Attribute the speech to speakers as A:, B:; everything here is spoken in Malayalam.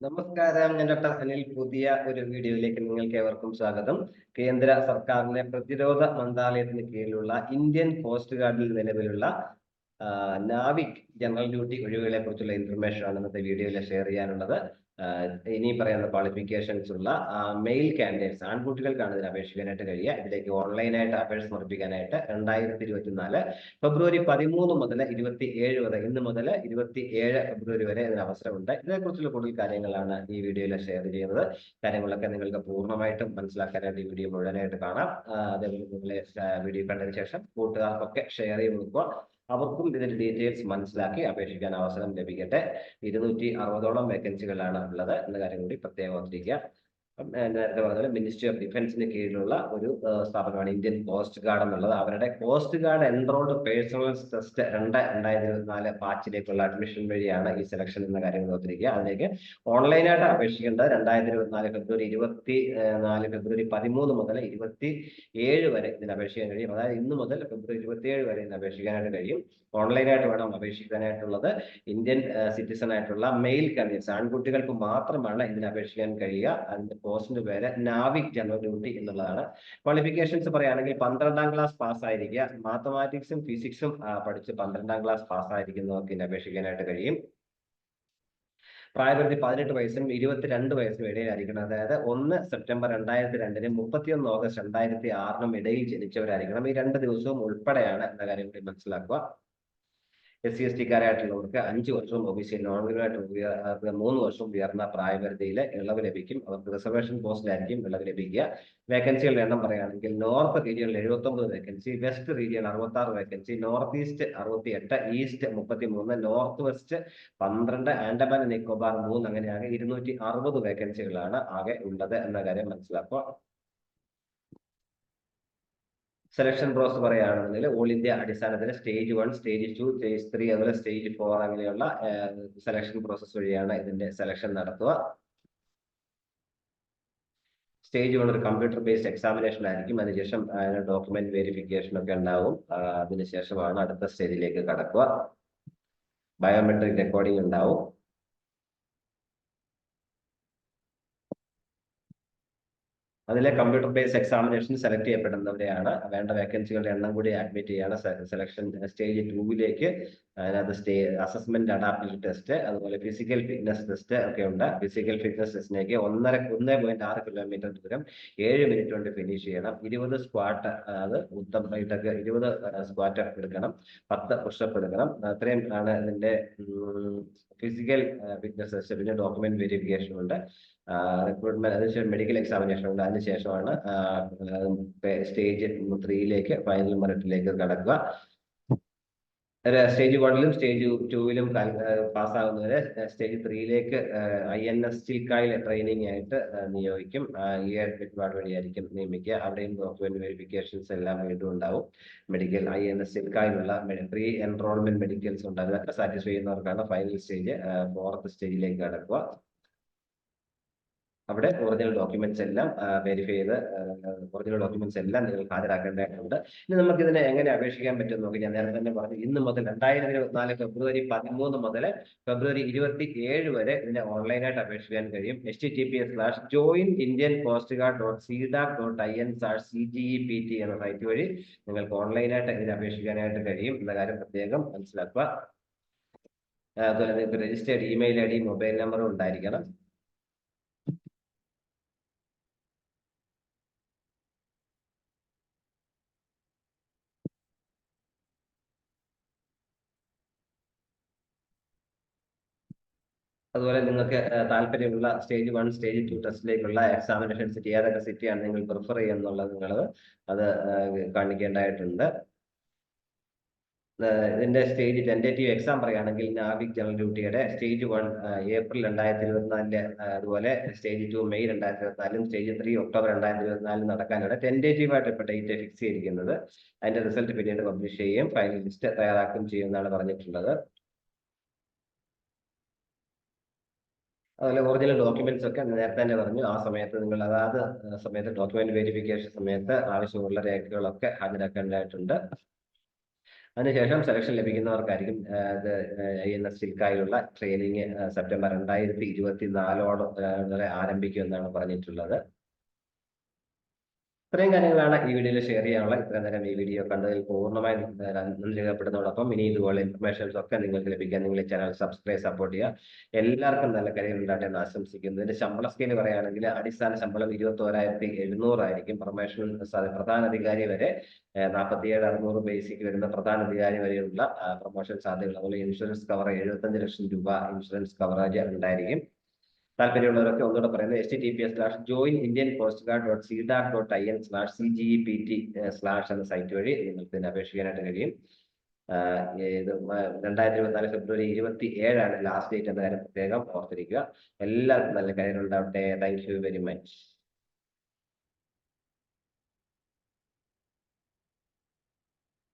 A: നമസ്കാരം. ഞാൻ ഡോക്ടർ അനിൽ പുതിയ ഒരു വീഡിയോയിലേക്ക് നിങ്ങൾക്ക് ഏവർക്കും സ്വാഗതം. കേന്ദ്ര സർക്കാരിന്റെ പ്രതിരോധ മന്ത്രാലയത്തിന് കീഴിലുള്ള ഇന്ത്യൻ കോസ്റ്റ് ഗാർഡിൽ നിലവിലുള്ള നാവിക് ജനറൽ ഡ്യൂട്ടി ഒഴിവുകളെ കുറിച്ചുള്ള ഇൻഫർമേഷൻ ആണ് ഇന്നത്തെ വീഡിയോയിൽ ഷെയർ ചെയ്യാനുള്ളത്. ഇനി പറയുന്ന ക്വാളിഫിക്കേഷൻസ് ഉള്ള മെയിൽ കാൻഡിഡേറ്റ്സ് ആൺകുട്ടികൾക്കാണ് ഇതിന് അപേക്ഷിക്കാനായിട്ട് കഴിയുക. ഇതിലേക്ക് ഓൺലൈനായിട്ട് അപേക്ഷ സമർപ്പിക്കാനായിട്ട് രണ്ടായിരത്തി ഇരുപത്തിനാല് ഫെബ്രുവരി പതിമൂന്ന് മുതൽ ഇരുപത്തി ഏഴ് വരെ ഇന്ന് മുതൽ ഇരുപത്തി ഏഴ് ഫെബ്രുവരി വരെ ഇതിന് അവസരമുണ്ട്. ഇതിനെക്കുറിച്ചുള്ള കൂടുതൽ കാര്യങ്ങളാണ് ഈ വീഡിയോയിൽ ഷെയർ ചെയ്യുന്നത്. കാര്യങ്ങളൊക്കെ നിങ്ങൾക്ക് പൂർണമായിട്ടും മനസ്സിലാക്കാനായിട്ട് ഈ വീഡിയോ മുഴുവനായിട്ട് കാണാം. അതേപോലെ നിങ്ങളെ വീഡിയോ കണ്ടതിന് ശേഷം കൂട്ടുകാർക്കൊക്കെ ഷെയർ ചെയ്ത് കൊടുക്കുക. അവർക്കും ഇതിന്റെ ഡീറ്റെയിൽസ് മനസ്സിലാക്കി അപേക്ഷിക്കാൻ അവസരം ലഭിക്കട്ടെ. ഇരുന്നൂറ്റി അറുപതോളം വേക്കൻസികളാണ് ഉള്ളത്. എന്ന കാര്യം കൂടി പ്രത്യേകം ഓർത്തിരിക്കുക. നേരത്തെ പറഞ്ഞ മിനിസ്ട്രി ഓഫ് ഡിഫൻസിന് കീഴിലുള്ള ഒരു സ്ഥാപനമാണ് ഇന്ത്യൻ കോസ്റ്റ് ഗാർഡ് എന്നുള്ളത്. അവരുടെ coast guard enrolled personnel test രണ്ട് രണ്ടായിരത്തി ഇരുപത്തിനാല് ബാച്ചിലേക്കുള്ള അഡ്മിഷൻ വഴിയാണ് ഈ സെലക്ഷൻ എന്ന കാര്യം ഓർത്തിരിക്കുക അതിലേക്ക് ഓൺലൈനായിട്ട് അപേക്ഷിക്കേണ്ടത് രണ്ടായിരത്തി ഇരുപത്തിനാല് ഫെബ്രുവരി ഇരുപത്തി നാല് ഫെബ്രുവരി പതിമൂന്ന് മുതൽ ഇരുപത്തി ഏഴ് വരെ ഇതിന് അപേക്ഷിക്കാൻ കഴിയും. അതായത് ഇന്ന് മുതൽ ഫെബ്രുവരി ഇരുപത്തിയേഴ് വരെ ഇതിന് അപേക്ഷിക്കാനായിട്ട് കഴിയും. ഓൺലൈനായിട്ട് വേണം അപേക്ഷിക്കാനായിട്ടുള്ളത് ഇന്ത്യൻ സിറ്റിസൺ ആയിട്ടുള്ള മെയിൽ കാൻഡിഡേറ്റ്സ് ആൺകുട്ടികൾക്ക് മാത്രമാണ് ഇതിന് അപേക്ഷിക്കാൻ കഴിയുക. അതിന്റെ പോസ്റ്റിന്റെ പേര് നാവിക് ജനറൽ ഡ്യൂട്ടി എന്നുള്ളതാണ്. ക്വാളിഫിക്കേഷൻസ് പറയുകയാണെങ്കിൽ പന്ത്രണ്ടാം ക്ലാസ് പാസ്സായിരിക്കുക. മാത്തമാറ്റിക്സും ഫിസിക്സും പഠിച്ച് പന്ത്രണ്ടാം ക്ലാസ് പാസ്സായിരിക്കുന്നവർക്ക് ഇതിന് അപേക്ഷിക്കാനായിട്ട് കഴിയും. പ്രായപരിധി പതിനെട്ട് വയസ്സിനും ഇരുപത്തിരണ്ട് വയസ്സിനും ഇടയിലായിരിക്കണം. അതായത് ഒന്ന് സെപ്റ്റംബർ രണ്ടായിരത്തി രണ്ടിനും മുപ്പത്തിയൊന്ന് ഓഗസ്റ്റ് രണ്ടായിരത്തി ആറിനും ഇടയിൽ ജനിച്ചവരായിരിക്കണം. ഈ രണ്ട് ദിവസവും ഉൾപ്പെടെയാണ് എന്ന കാര്യം കൂടി മനസ്സിലാക്കുക. എസ് സി എസ് ടിക്കാരായിട്ടുള്ളവർക്ക് അഞ്ച് വർഷവും ഒ ബി സി നോൺ ക്രിമിനലായിട്ട് മൂന്ന് വർഷവും ഉയർന്ന പ്രായപരിധിയിൽ ഇളവ് ലഭിക്കും. അവർക്ക് റിസർവേഷൻ പോസ്റ്റിലായിരിക്കും ഇളവ് ലഭിക്കുക. വേക്കൻസികളുടെ എണ്ണം പറയുകയാണെങ്കിൽ നോർത്ത് റീജിയനിൽ എഴുപത്തി ഒമ്പത് വേക്കൻസി വെസ്റ്റ് റീജിയൻ അറുപത്തി ആറ് വേക്കൻസി നോർത്ത് ഈസ്റ്റ് അറുപത്തി എട്ട് ഈസ്റ്റ് മുപ്പത്തി മൂന്ന് നോർത്ത് വെസ്റ്റ് പന്ത്രണ്ട് ആൻഡമാൻ നിക്കോബാർ മൂന്ന് അങ്ങനെയാകെ ഇരുന്നൂറ്റി അറുപത് വേക്കൻസികളാണ് ആകെ ഉള്ളത് എന്ന കാര്യം മനസ്സിലാക്കുക. സെലക്ഷൻ പ്രോസസ് പറയുകയാണെന്നുണ്ടെങ്കിൽ ഓൾ ഇന്ത്യ അടിസ്ഥാനത്തിൽ stage one stage two stage three അതുപോലെ സ്റ്റേജ് ഫോർ അങ്ങനെയുള്ള സെലക്ഷൻ പ്രോസസ്സ് വഴിയാണ് ഇതിന്റെ സെലക്ഷൻ നടത്തുക. സ്റ്റേജ് വൺ ഒരു കമ്പ്യൂട്ടർ ബേസ്ഡ് എക്സാമിനേഷൻ ആയിരിക്കും. അതിനുശേഷം ഡോക്യുമെന്റ് വെരിഫിക്കേഷൻ ഒക്കെ ഉണ്ടാവും. അതിനുശേഷമാണ് അടുത്ത സ്റ്റേജിലേക്ക് കടക്കുക. ബയോമെട്രിക് റെക്കോർഡിംഗ് ഉണ്ടാവും. അതിലെ കമ്പ്യൂട്ടർ ബേസ് എക്സാമിനേഷൻ സെലക്ട് ചെയ്യപ്പെടുന്നവരെയാണ്. വേണ്ട വേക്കൻസികളുടെ എണ്ണം കൂടി അഡ്മിറ്റ് ചെയ്യാണ്. സെലക്ഷൻ സ്റ്റേജ് ടൂവിലേക്ക് അതിനകത്ത് സ്റ്റേ അസസ്മെന്റ് അഡാപ്റ്റിവിറ്റി ടെസ്റ്റ് അതുപോലെ ഫിസിക്കൽ ഫിറ്റ്നസ് ടെസ്റ്റ് ഒക്കെ ഉണ്ട്. ഫിസിക്കൽ ഫിറ്റ്നസ് ടെസ്റ്റിനേക്ക് ഒന്നര ഒന്ന് പോയിന്റ് ആറ് കിലോമീറ്റർ ദൂരം ഏഴ് മിനിറ്റ് കൊണ്ട് ഫിനിഷ് ചെയ്യണം. ഇരുപത് സ്ക്വാട്ട് അത് ഉത്തമമായിട്ടൊക്കെ ഇരുപത് സ്ക്വാറ്റ് എടുക്കണം. പത്ത് പുഷപ്പ് എടുക്കണം. അത്രയും ആണ് ഇതിന്റെ ഫിസിക്കൽ ഫിറ്റ്നസ് ടെസ്റ്റ് പിന്നെ ഡോക്യുമെന്റ് വെരിഫിക്കേഷൻ ഉണ്ട്. റിക്രൂട്ട്മെന്റ് അതിനുശേഷം മെഡിക്കൽ എക്സാമിനേഷൻ ഉണ്ട് അതിനുശേഷമാണ് സ്റ്റേജ് ത്രീയിലേക്ക് ഫൈനൽ മെറിറ്റിലേക്ക് കടക്കുക. സ്റ്റേജ് വണ്ണിലും സ്റ്റേജ് ടൂവിലും പാസ്സാകുന്നവരെ സ്റ്റേജ് ത്രീയിലേക്ക് ഐ എൻ എസ് ചിൽക്കായിൽ ട്രെയിനിങ് ആയിട്ട് നിയോഗിക്കും. ഈ അഡ്മിറ്റ് വഴിയായിരിക്കും നിയമിക്കുക. അവിടെയും ഡോക്യുമെന്റ് വെരിഫിക്കേഷൻസ് എല്ലാം വീണ്ടും ഉണ്ടാവും മെഡിക്കൽ ഐ എൻ എസ് ചിൽക്കായിലുള്ള പ്രീ എൻറോൾമെന്റ് മെഡിക്കൽസ് ഉണ്ട്. അതൊക്കെ സാറ്റിസ്ഫൈ ചെയ്യുന്നവർക്കാണ് ഫൈനൽ സ്റ്റേജ് ഫോർത്ത് സ്റ്റേജിലേക്ക് കടക്കുക. അവിടെ ഒറിജിനൽ ഡോക്യുമെന്റ്സ് എല്ലാം വെരിഫൈ ചെയ്ത് ഒറിജിനൽ ഡോക്യുമെന്റ്സ് എല്ലാം നിങ്ങൾ ഹാജരാക്കേണ്ടതായിട്ടുണ്ട്. ഇനി നമുക്ക് ഇതിനെ എങ്ങനെ അപേക്ഷിക്കാൻ പറ്റും നോക്കി ഞാൻ നേരത്തെ തന്നെ പറഞ്ഞു ഇന്ന് മുതൽ രണ്ടായിരത്തി ഇരുപത്തിനാല് ഫെബ്രുവരി പതിമൂന്ന് മുതൽ ഫെബ്രുവരി ഇരുപത്തി ഏഴ് വരെ ഇതിനെ ഓൺലൈനായിട്ട് അപേക്ഷിക്കാൻ കഴിയും. H T P S slash join Indian coast guard dot CDAC dot I N slash C G E P T എന്ന സൈറ്റ് വഴി നിങ്ങൾക്ക് ഓൺലൈനായിട്ട് ഇതിനെ അപേക്ഷിക്കാനായിട്ട് കഴിയും എന്ന കാര്യം പ്രത്യേകം മനസ്സിലാക്കുക. അതുപോലെ നിങ്ങൾക്ക് registered email I D mobile നമ്പറും ഉണ്ടായിരിക്കണം. അതുപോലെ നിങ്ങൾക്ക് താല്പര്യമുള്ള സ്റ്റേജ് വൺ സ്റ്റേജ് ടു ടെസ്റ്റിലേക്കുള്ള എക്സാമിനേഷൻ സിറ്റി ഏതൊക്കെ സിറ്റിയാണ് നിങ്ങൾ പ്രിഫർ ചെയ്യുന്നുള്ളത് നിങ്ങൾ അത് കാണിക്കേണ്ടതായിട്ടുണ്ട്. ഇതിന്റെ സ്റ്റേജ് ടെന്റേറ്റീവ് എക്സാം പറയുകയാണെങ്കിൽ നാവിക് ജനറൽ ഡ്യൂട്ടിയുടെ സ്റ്റേജ് വൺ ഏപ്രിൽ രണ്ടായിരത്തി ഇരുപത്തിനാലിൽ അതുപോലെ സ്റ്റേജ് ടു മെയ് രണ്ടായിരത്തി ഇരുപത്തിനാലും സ്റ്റേജ് ത്രീ ഒക്ടോബർ രണ്ടായിരത്തി ഇരുപത്തിനാലിൽ നടക്കാനാണ് ടെന്റേറ്റീവ് ആയിട്ട് ഇപ്പോൾ ഡേറ്റ് ഫിക്സ് ചെയ്തിരിക്കുന്നത്. അതിന്റെ റിസൾട്ട് പിന്നീട് പബ്ലിഷ് ചെയ്യും ഫൈനൽ ലിസ്റ്റ് തയ്യാറാക്കുകയും ചെയ്യുമെന്നാണ് പറഞ്ഞിട്ടുള്ളത്. അതുപോലെ ഒറിജിനൽ ഡോക്യുമെന്റ്സ് ഒക്കെ നേരത്തെ തന്നെ പറഞ്ഞു. ആ സമയത്ത് നിങ്ങൾ അതാത് സമയത്ത് ഡോക്യുമെന്റ് വെരിഫിക്കേഷൻ സമയത്ത് ആവശ്യമുള്ള രേഖകളൊക്കെ ഹാജരാക്കേണ്ടതായിട്ടുണ്ട്. അതിനുശേഷം സെലക്ഷൻ ലഭിക്കുന്നവർക്കായിരിക്കും ഐ എൻ എസ് സിൽക്കായുള്ള ട്രെയിനിങ് സെപ്റ്റംബർ രണ്ടായിരത്തി ഇരുപത്തി നാലോടെ ആരംഭിക്കും എന്നാണ് പറഞ്ഞിട്ടുള്ളത്. ഇത്രയും കാര്യങ്ങളാണ് ഈ വീഡിയോയിൽ ഷെയർ ചെയ്യാനുള്ള ഇത്രയും നേരം ഈ വീഡിയോ കണ്ടതിൽ പൂർണമായി നന്ദി ഇനി ഇതുപോലെ ഇൻഫർമേഷൻസ് ഒക്കെ നിങ്ങൾക്ക് ലഭിക്കാൻ നിങ്ങൾ ചാനൽ സബ്സ്ക്രൈബ് സപ്പോർട്ട് ചെയ്യുക. എല്ലാവർക്കും നല്ല കാര്യം ഉണ്ടാകട്ടെ എന്ന് ആശംസിക്കുന്നു. ഇതിന്റെ ശമ്പള സ്കെയിൽ പറയുകയാണെങ്കിൽ അടിസ്ഥാന ശമ്പളം ഇരുപത്തി ഒരായിരത്തി എഴുന്നൂറായിരിക്കും പ്രൊമേഷൻ പ്രധാന അധികാരി വരെ നാൽപ്പത്തിയേഴ് അറുന്നൂറ് ബേസിക് വരുന്ന പ്രധാന അധികാരി വരെയുള്ള പ്രൊമോഷൻ സാധ്യതകൾ അതുപോലെ ഇൻഷുറൻസ് കവർ എഴുപത്തഞ്ച് ലക്ഷം രൂപ ഇൻഷുറൻസ് കവറേജ് ഉണ്ടായിരിക്കും. താല്പര്യമുള്ളവരൊക്കെ ഒന്നുകൂടെ പറയുന്നത് H T P S slash join Indian coast guard dot C dot I N slash C G P T slash എന്ന സൈറ്റ് വഴി നിങ്ങൾക്ക് ഇതിന് അപേക്ഷിക്കാനായിട്ട് കഴിയും. ഇത് രണ്ടായിരത്തി ഇരുപത്തിനാല് ഫെബ്രുവരി ഇരുപത്തി ഏഴാണ് ലാസ്റ്റ് ഡേറ്റ് എന്ന കാര്യം പ്രത്യേകം ഓർത്തിരിക്കുക. എല്ലാവർക്കും നല്ല കാര്യങ്ങളുണ്ടാവട്ടെ. Thank you very much